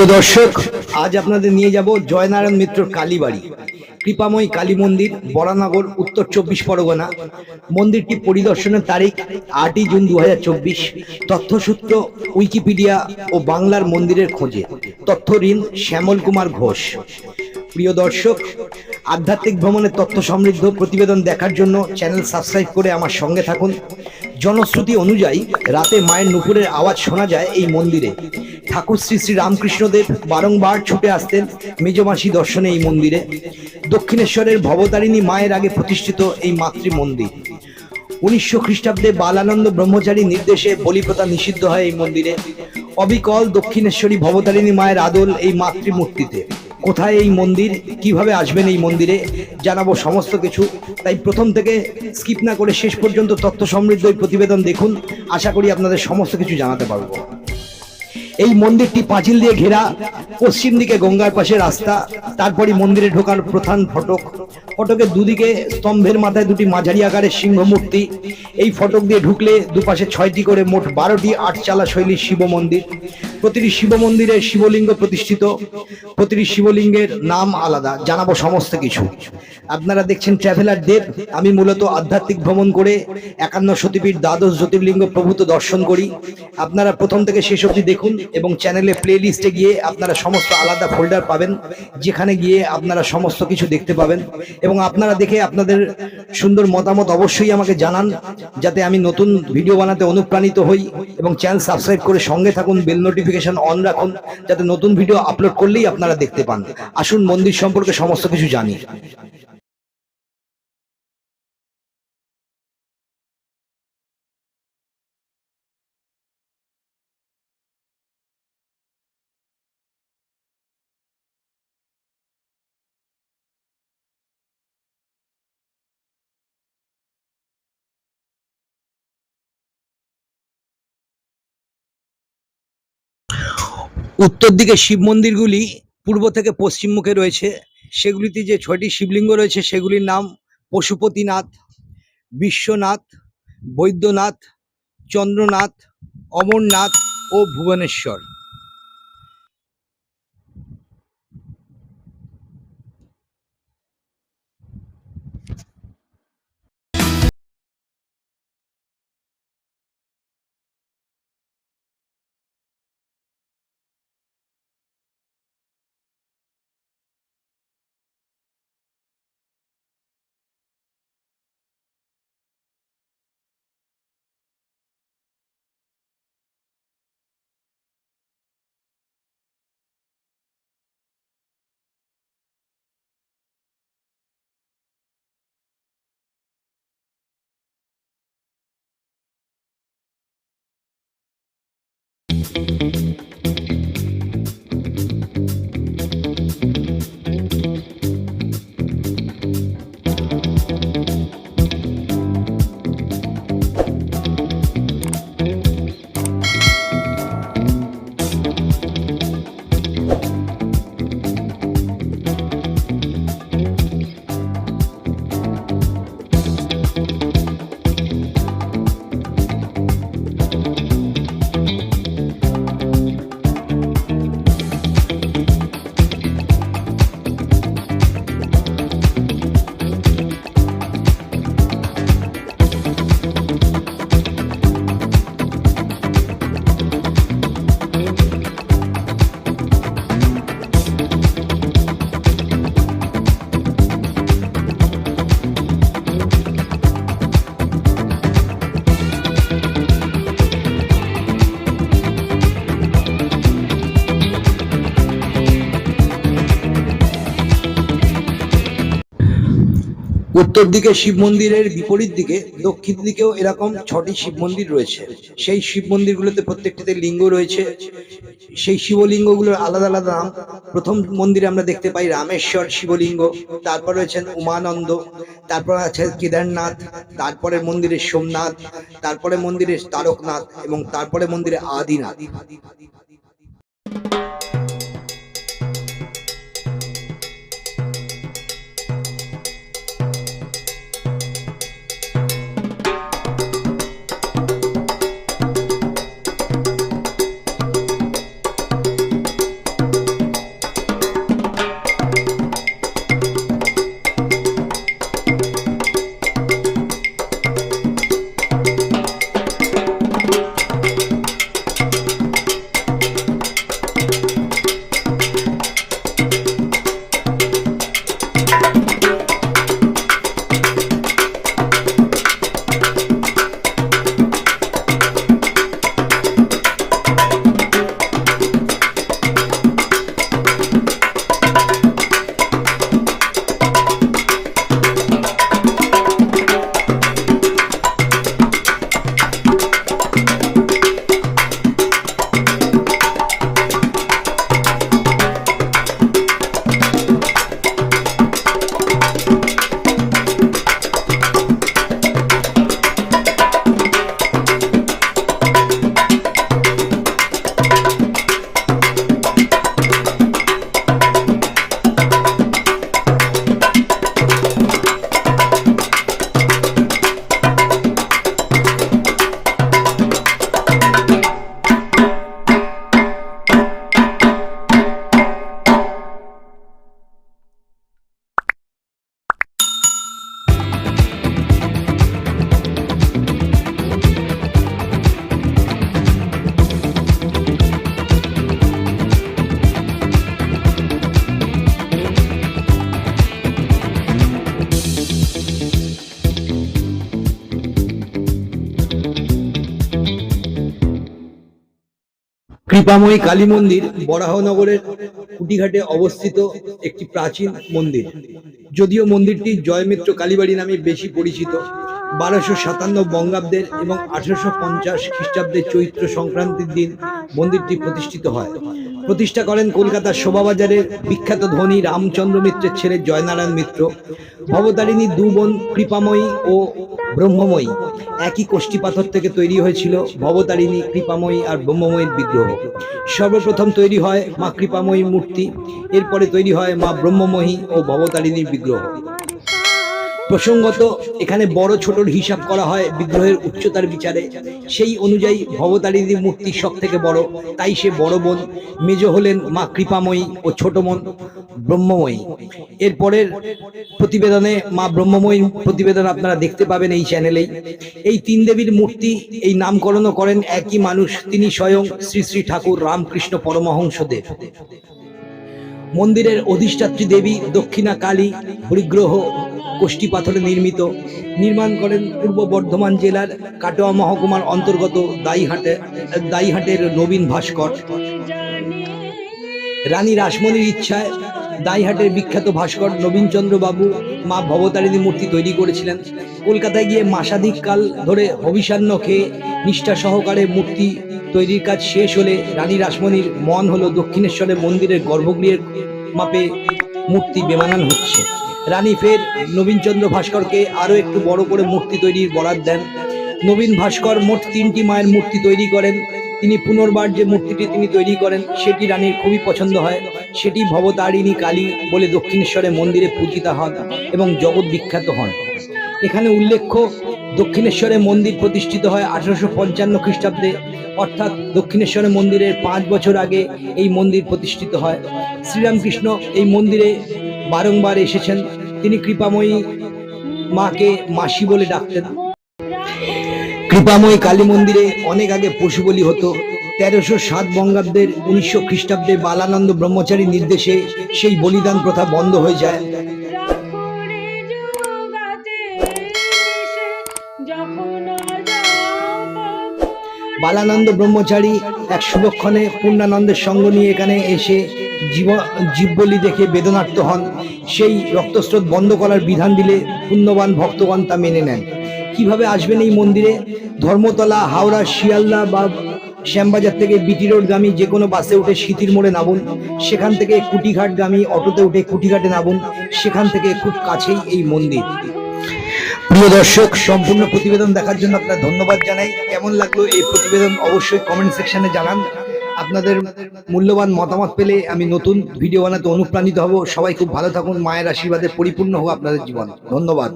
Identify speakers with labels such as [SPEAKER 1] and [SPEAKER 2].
[SPEAKER 1] প্রিয় দর্শক, আজ আপনাদের নিয়ে যাব জয়নারায়ণ মিত্র কালীবাড়ি। কৃপাময়ী কালী মন্দির, বরানগর, উত্তর চব্বিশ পরগনা। মন্দিরটি পরিদর্শনের তারিখ আটই জুন দু হাজার চব্বিশ। তথ্যসূত্র, উইকিপিডিয়া ও বাংলার মন্দিরের খোঁজে। তথ্য ঋণ, শ্যামল কুমার ঘোষ। প্রিয় দর্শক, আধ্যাত্মিক ভ্রমণের তথ্য সমৃদ্ধ প্রতিবেদন দেখার জন্য চ্যানেল সাবস্ক্রাইব করে আমার সঙ্গে থাকুন। জনশ্রুতি অনুযায়ী রাতে মায়ের নুপুরের আওয়াজ শোনা যায় এই মন্দিরে। ঠাকুর শ্রী শ্রী রামকৃষ্ণদেব বারংবার ছুটে আসতেন মেজমাসি দর্শনে এই মন্দিরে। দক্ষিণেশ্বরের ভবতারিণী মায়ের আগে প্রতিষ্ঠিত এই মাতৃ মন্দির উনিশশো খ্রিস্টাব্দে বালানন্দ ব্রহ্মচারী নির্দেশে বলিপ্রথা নিষিদ্ধ হয় এই মন্দিরে। অবিকল দক্ষিণেশ্বরী ভবতারিণী মায়ের আদল এই মাতৃমূর্তিতে। কোথায় এই মন্দির, কীভাবে আসবেন এই মন্দিরে, জানাব সমস্ত কিছু। তাই প্রথম থেকে স্কিপ না করে শেষ পর্যন্ত তথ্য সমৃদ্ধ এই প্রতিবেদন দেখুন। আশা করি আপনাদের সমস্ত কিছু জানাতে পারব। এই মন্দিরটি পাঁচিল দিয়ে ঘেরা, পশ্চিম দিকে গঙ্গার পাশে রাস্তা তারপরে মন্দিরে ঢোকার প্রধান ফটক। ফটকের দুদিকে স্তম্ভের মাথায় দুটি মাঝারি আকারের সিংহ মূর্তি এই ফটক দিয়ে ঢুকলে দুপাশে ছয়টি করে মোট বারোটি আটচালা শৈলীর শিব মন্দির। প্রতিটি শিব মন্দিরে শিবলিঙ্গ প্রতিষ্ঠিত। প্রতিটি শিবলিঙ্গের নাম আলাদা, জানাব সমস্ত কিছু। আপনারা দেখছেন ট্রাভেলার দেব আমি মূলত আধ্যাত্মিক ভ্রমণ করে একান্ন সতীপীঠ দ্বাদশ জ্যোতির্লিঙ্গ প্রভূত দর্শন করি। আপনারা প্রথম থেকে শেষ অবধি দেখুন এবং চ্যানেলে প্লে লিস্টে গিয়ে আপনারা সমস্ত আলাদা ফোল্ডার পাবেন, যেখানে গিয়ে আপনারা সমস্ত কিছু দেখতে পাবেন। এবং আপনারা দেখে আপনাদের সুন্দর মতামত অবশ্যই আমাকে জানান, যাতে আমি নতুন ভিডিও বানাতে অনুপ্রাণিত হই এবং চ্যানেল সাবস্ক্রাইব করে সঙ্গে থাকুন, বেল নোটিফিকেশন অন রাখুন, যাতে নতুন ভিডিও আপলোড করলেই আপনারা দেখতে পান। আসুন মন্দির সম্পর্কে সমস্ত কিছু জানি। উত্তর দিকে শিব মন্দিরগুলি পূর্ব থেকে পশ্চিম মুখে রয়েছে। সেগুলিতে যে ছয়টি শিবলিঙ্গ রয়েছে, সেগুলির নাম পশুপতিনাথ, বিশ্বনাথ, বৈদ্যনাথ, চন্দ্রনাথ, অমরনাথ ও ভুবনেশ্বর। Thank you. উত্তর দিকে শিব মন্দিরের বিপরীত দিকে, দক্ষিণ দিকেও এরকম ছটি শিব মন্দির রয়েছে। সেই শিব মন্দিরগুলোতে প্রত্যেকটিতে লিঙ্গ রয়েছে। সেই শিবলিঙ্গগুলোর আলাদা আলাদা নাম। প্রথম মন্দিরে আমরা দেখতে পাই রামেশ্বর শিবলিঙ্গ, তারপর রয়েছেন উমানন্দ, তারপর আছে কেদারনাথ, তারপরে মন্দিরে সোমনাথ, তারপরে মন্দিরে তারকনাথ এবং তারপরে মন্দিরে আদিনাথ। কৃপাময়ী কালী মন্দির বরাহনগরের কুটিঘাটে অবস্থিত একটি প্রাচীন মন্দির। যদিও মন্দিরটি জয়মিত্র কালীবাড়ি নামে বেশি পরিচিত, বারোশো সাতান্ন বঙ্গাব্দের এবং আঠারোশো পঞ্চাশ খ্রিস্টাব্দের চৈত্র সংক্রান্তির দিন মন্দিরটি প্রতিষ্ঠিত হয়। প্রতিষ্ঠা করেন কলকাতার শোভাবাজারের বিখ্যাত ধনী রামচন্দ্র মিত্রের ছেলে জয়নারায়ণ মিত্র। ভবতারিণী দু বোন কৃপাময়ী ও ব্রহ্মময়ী। একই কোষ্ঠী পাথর থেকে তৈরি হয়েছিল ভবতারিণী কৃপাময়ী আর ব্রহ্মময়ীর বিগ্রহ। সর্বপ্রথম তৈরি হয় মা কৃপাময়ী মূর্তি, এরপরে তৈরি হয় মা ব্রহ্মময়ী ও ভবতারিণীর বিগ্রহ। প্রসঙ্গত, এখানে বড় ছোটর হিসাব করা হয় বিগ্রহের উচ্চতার বিচারে। সেই অনুযায়ী ভবতারিণী মূর্তি সব থেকে বড়। তাই সে বড় বোন। মেজ হলেন মা কৃপাময়ী ও ছোট বোন ব্রহ্মময়ী। এরপরের প্রতিবেদনে মা ব্রহ্মময়ী প্রতিবেদন আপনারা দেখতে পাবেন এই চ্যানেলেই। এই তিন দেবীর মূর্তি, এই নামকরণও করেন একই মানুষ। তিনি স্বয়ং শ্রী শ্রী ঠাকুর রামকৃষ্ণ পরমহংসদেব। মন্দিরের অধিষ্ঠাত্রী দেবী দক্ষিণা কালী হরিগ্রহ কোষ্ঠী পাথরে নির্মিত, নির্মাণ করেন পূর্ব বর্ধমান জেলার কাটোয়া মহকুমার অন্তর্গত দাইহাটে, দাইহাটের নবীন ভাস্কর। রানী রাসমণির ইচ্ছায় দাইহাটের বিখ্যাত ভাস্কর নবীনচন্দ্র বাবু মা ভবতারিণী মূর্তি তৈরি করেছিলেন। কলকাতায় গিয়ে মাসাধিক কাল ধরে হবিষান্ন খেয়ে নিষ্ঠা সহকারে মূর্তি তৈরির কাজ শেষ হলে রানী রাসমণির মন হলো দক্ষিণেশ্বরের মন্দিরের গর্ভগৃহের মাপে মূর্তি বেমানান হচ্ছে। রানী ফের নবীনচন্দ্র ভাস্করকে আরও একটু বড় করে মূর্তি তৈরির বরাদ দেন। নবীন ভাস্কর মোট তিনটি মায়ের মূর্তি তৈরি করেন। তিনি পুনর্বার যে মূর্তিটি তিনি তৈরি করেন, সেটি রানীর খুবই পছন্দ হয়। সেটি ভবতারিণী কালী বলে দক্ষিণেশ্বরের মন্দিরে পূজিতা হন এবং জগৎ বিখ্যাত হন। এখানে উল্লেখ্য দক্ষিণেশ্বরের মন্দির প্রতিষ্ঠিত হয় আঠারোশো পঞ্চান্ন খ্রিস্টাব্দে। অর্থাৎ দক্ষিণেশ্বরের মন্দিরের পাঁচ বছর আগে এই মন্দির প্রতিষ্ঠিত হয়। শ্রীরামকৃষ্ণ এই মন্দিরে বারংবার এসেছেন। তিনি কৃপাময়ী মাকে মাসি বলে ডাকতেন। কৃপাময়ী কালী মন্দিরে অনেক আগে পশু বলি হতো। তেরোশো সাত বঙ্গাব্দের উনিশশো খ্রিস্টাব্দে বালানন্দ ব্রহ্মচারী নির্দেশে সেই বলিদান প্রথা বন্ধ হয়ে যায়। বালানন্দ ব্রহ্মচারী এক শুভক্ষণে পূর্ণানন্দের সঙ্গ নিয়ে এখানে এসে জীব জীববলি দেখে বেদনার্ত হন। সেই রক্তস্রোত বন্ধ করার বিধান দিলে পুণ্যবান ভক্তগণ তা মেনে নেন। কীভাবে আসবেন এই মন্দিরে? ধর্মতলা, হাওড়া, শিয়ালদা বা শ্যামবাজার থেকে বিটি রোডগামী যে কোনো বাসে উঠে স্মৃতির মোড়ে নামুন। সেখান থেকে কুটিঘাটগামী অটোতে উঠে কুটিঘাটে নামুন। সেখান থেকে খুব কাছেই এই মন্দির। প্রিয় দর্শক, সম্পূর্ণ প্রতিবেদন দেখার জন্য আপনার ধন্যবাদ জানাই। কেমন লাগল এই প্রতিবেদন অবশ্যই কমেন্ট সেকশনে জানান। আপনাদের মূল্যবান মতামত পেলে আমি নতুন ভিডিও বানাতে অনুপ্রাণিত হব। সবাই খুব ভালো থাকুন, মায়ের আশীর্বাদে পরিপূর্ণ হোক আপনাদের জীবন। ধন্যবাদ।